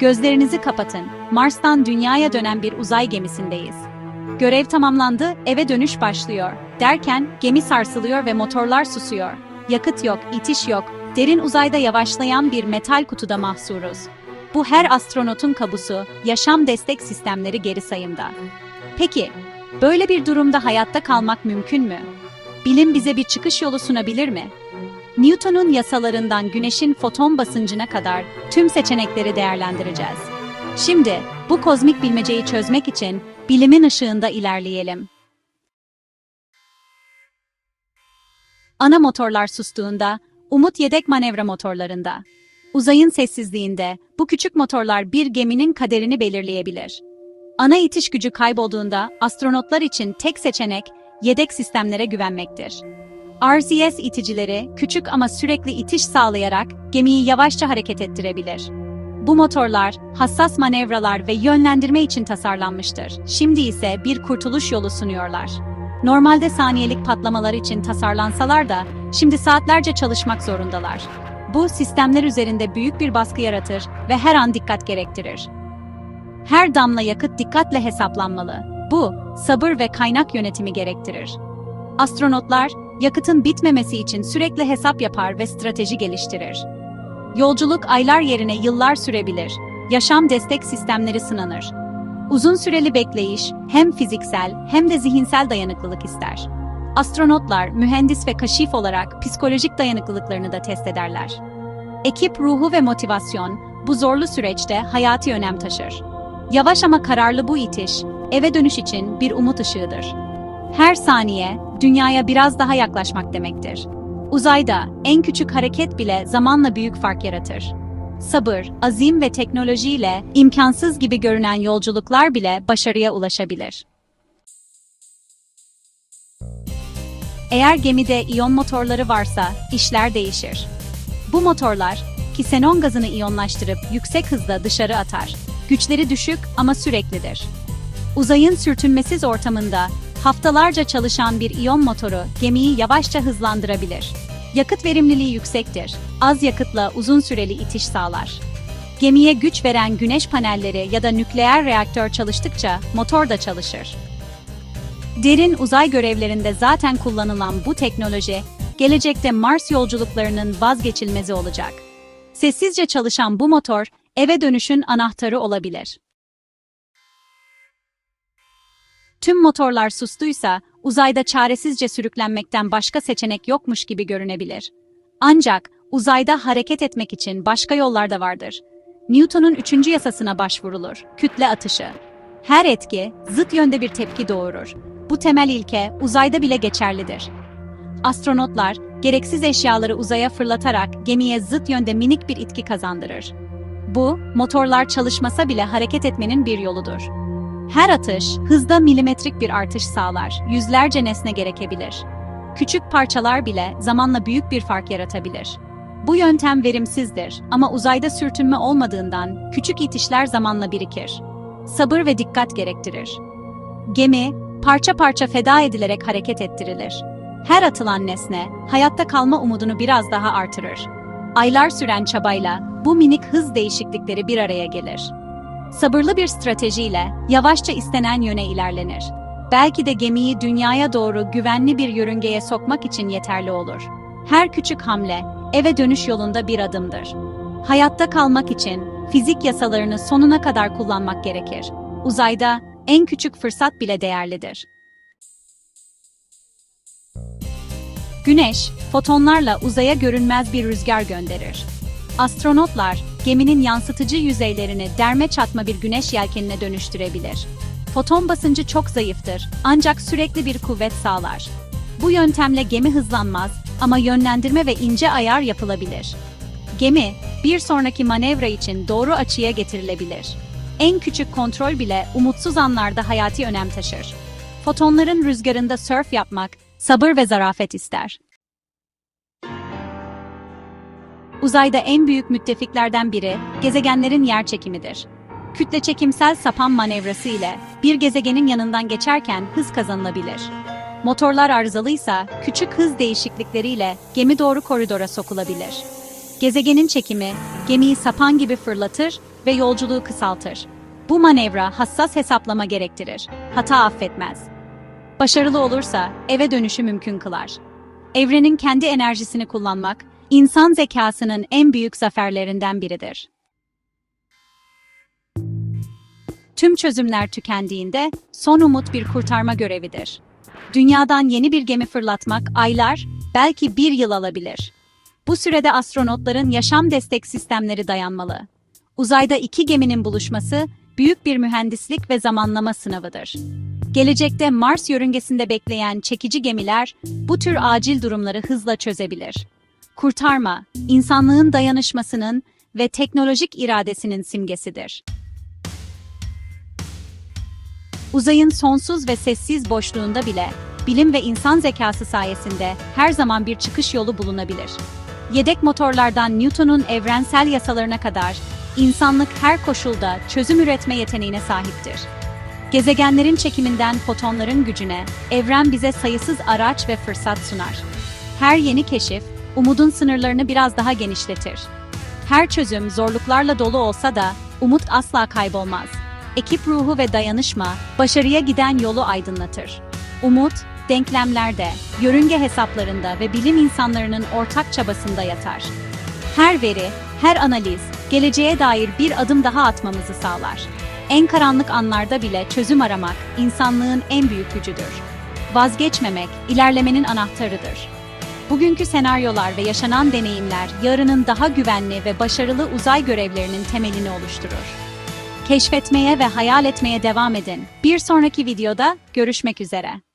Gözlerinizi kapatın. Mars'tan dünyaya dönen bir uzay gemisindeyiz. Görev tamamlandı, eve dönüş başlıyor. Derken gemi sarsılıyor ve motorlar susuyor. Yakıt yok, itiş yok. Derin uzayda yavaşlayan bir metal kutuda mahsuruz. Bu her astronotun kabusu, yaşam destek sistemleri geri sayımda. Peki, böyle bir durumda hayatta kalmak mümkün mü? Bilim bize bir çıkış yolu sunabilir mi? Newton'un yasalarından güneşin foton basıncına kadar tüm seçenekleri değerlendireceğiz. Şimdi bu kozmik bilmeceyi çözmek için bilimin ışığında ilerleyelim. Ana motorlar sustuğunda, umut yedek manevra motorlarında. Uzayın sessizliğinde bu küçük motorlar bir geminin kaderini belirleyebilir. Ana itiş gücü kaybolduğunda astronotlar için tek seçenek yedek sistemlere güvenmektir. RCS iticileri küçük ama sürekli itiş sağlayarak gemiyi yavaşça hareket ettirebilir. Bu motorlar hassas manevralar ve yönlendirme için tasarlanmıştır. Şimdi ise bir kurtuluş yolu sunuyorlar. Normalde saniyelik patlamalar için tasarlansalar da şimdi saatlerce çalışmak zorundalar. Bu sistemler üzerinde büyük bir baskı yaratır ve her an dikkat gerektirir. Her damla yakıt dikkatle hesaplanmalı. Bu sabır ve kaynak yönetimi gerektirir. Astronotlar yakıtın bitmemesi için sürekli hesap yapar ve strateji geliştirir. Yolculuk aylar yerine yıllar sürebilir. Yaşam destek sistemleri sınanır. Uzun süreli bekleyiş hem fiziksel hem de zihinsel dayanıklılık ister. Astronotlar mühendis ve kaşif olarak psikolojik dayanıklılıklarını da test ederler. Ekip ruhu ve motivasyon bu zorlu süreçte hayati önem taşır. Yavaş ama kararlı bu itiş, eve dönüş için bir umut ışığıdır. Her saniye, dünyaya biraz daha yaklaşmak demektir. Uzayda en küçük hareket bile zamanla büyük fark yaratır. Sabır, azim ve teknolojiyle imkansız gibi görünen yolculuklar bile başarıya ulaşabilir. Eğer gemide iyon motorları varsa işler değişir. Bu motorlar kisenon gazını iyonlaştırıp yüksek hızla dışarı atar. Güçleri düşük ama süreklidir. Uzayın sürtünmesiz ortamında haftalarca çalışan bir iyon motoru gemiyi yavaşça hızlandırabilir. Yakıt verimliliği yüksektir. Az yakıtla uzun süreli itiş sağlar. Gemiye güç veren güneş panelleri ya da nükleer reaktör çalıştıkça motor da çalışır. Derin uzay görevlerinde zaten kullanılan bu teknoloji, gelecekte Mars yolculuklarının vazgeçilmezi olacak. Sessizce çalışan bu motor, eve dönüşün anahtarı olabilir. Tüm motorlar sustuysa, uzayda çaresizce sürüklenmekten başka seçenek yokmuş gibi görünebilir. Ancak uzayda hareket etmek için başka yollar da vardır. Newton'un üçüncü yasasına başvurulur, kütle atışı. Her etki, zıt yönde bir tepki doğurur. Bu temel ilke uzayda bile geçerlidir. Astronotlar, gereksiz eşyaları uzaya fırlatarak gemiye zıt yönde minik bir itki kazandırır. Bu, motorlar çalışmasa bile hareket etmenin bir yoludur. Her atış, hızda milimetrik bir artış sağlar, yüzlerce nesne gerekebilir. Küçük parçalar bile zamanla büyük bir fark yaratabilir. Bu yöntem verimsizdir ama uzayda sürtünme olmadığından küçük itişler zamanla birikir. Sabır ve dikkat gerektirir. Gemi, parça parça feda edilerek hareket ettirilir. Her atılan nesne, hayatta kalma umudunu biraz daha artırır. Aylar süren çabayla bu minik hız değişiklikleri bir araya gelir. Sabırlı bir stratejiyle yavaşça istenen yöne ilerlenir. Belki de gemiyi dünyaya doğru güvenli bir yörüngeye sokmak için yeterli olur. Her küçük hamle eve dönüş yolunda bir adımdır. Hayatta kalmak için fizik yasalarını sonuna kadar kullanmak gerekir. Uzayda en küçük fırsat bile değerlidir. Güneş, fotonlarla uzaya görünmez bir rüzgar gönderir. Astronotlar, geminin yansıtıcı yüzeylerini derme çatma bir güneş yelkenine dönüştürebilir. Foton basıncı çok zayıftır, ancak sürekli bir kuvvet sağlar. Bu yöntemle gemi hızlanmaz ama yönlendirme ve ince ayar yapılabilir. Gemi, bir sonraki manevra için doğru açıya getirilebilir. En küçük kontrol bile umutsuz anlarda hayati önem taşır. Fotonların rüzgarında sörf yapmak, sabır ve zarafet ister. Uzayda en büyük müttefiklerden biri gezegenlerin yer çekimidir. Kütle çekimsel sapan manevrası ile bir gezegenin yanından geçerken hız kazanılabilir. Motorlar arızalıysa küçük hız değişiklikleriyle gemi doğru koridora sokulabilir. Gezegenin çekimi gemiyi sapan gibi fırlatır ve yolculuğu kısaltır. Bu manevra hassas hesaplama gerektirir. Hata affetmez. Başarılı olursa eve dönüşü mümkün kılar. Evrenin kendi enerjisini kullanmak, insan zekasının en büyük zaferlerinden biridir. Tüm çözümler tükendiğinde son umut bir kurtarma görevidir. Dünyadan yeni bir gemi fırlatmak aylar, belki bir yıl alabilir. Bu sürede astronotların yaşam destek sistemleri dayanmalı. Uzayda iki geminin buluşması büyük bir mühendislik ve zamanlama sınavıdır. Gelecekte Mars yörüngesinde bekleyen çekici gemiler bu tür acil durumları hızla çözebilir. Kurtarma, insanlığın dayanışmasının ve teknolojik iradesinin simgesidir. Uzayın sonsuz ve sessiz boşluğunda bile bilim ve insan zekası sayesinde her zaman bir çıkış yolu bulunabilir. Yedek motorlardan Newton'un evrensel yasalarına kadar insanlık her koşulda çözüm üretme yeteneğine sahiptir. Gezegenlerin çekiminden fotonların gücüne, evren bize sayısız araç ve fırsat sunar. Her yeni keşif, umudun sınırlarını biraz daha genişletir. Her çözüm zorluklarla dolu olsa da umut asla kaybolmaz. Ekip ruhu ve dayanışma başarıya giden yolu aydınlatır. Umut, denklemlerde, yörünge hesaplarında ve bilim insanlarının ortak çabasında yatar. Her veri, her analiz, geleceğe dair bir adım daha atmamızı sağlar. En karanlık anlarda bile çözüm aramak insanlığın en büyük gücüdür. Vazgeçmemek, ilerlemenin anahtarıdır. Bugünkü senaryolar ve yaşanan deneyimler yarının daha güvenli ve başarılı uzay görevlerinin temelini oluşturur. Keşfetmeye ve hayal etmeye devam edin. Bir sonraki videoda görüşmek üzere.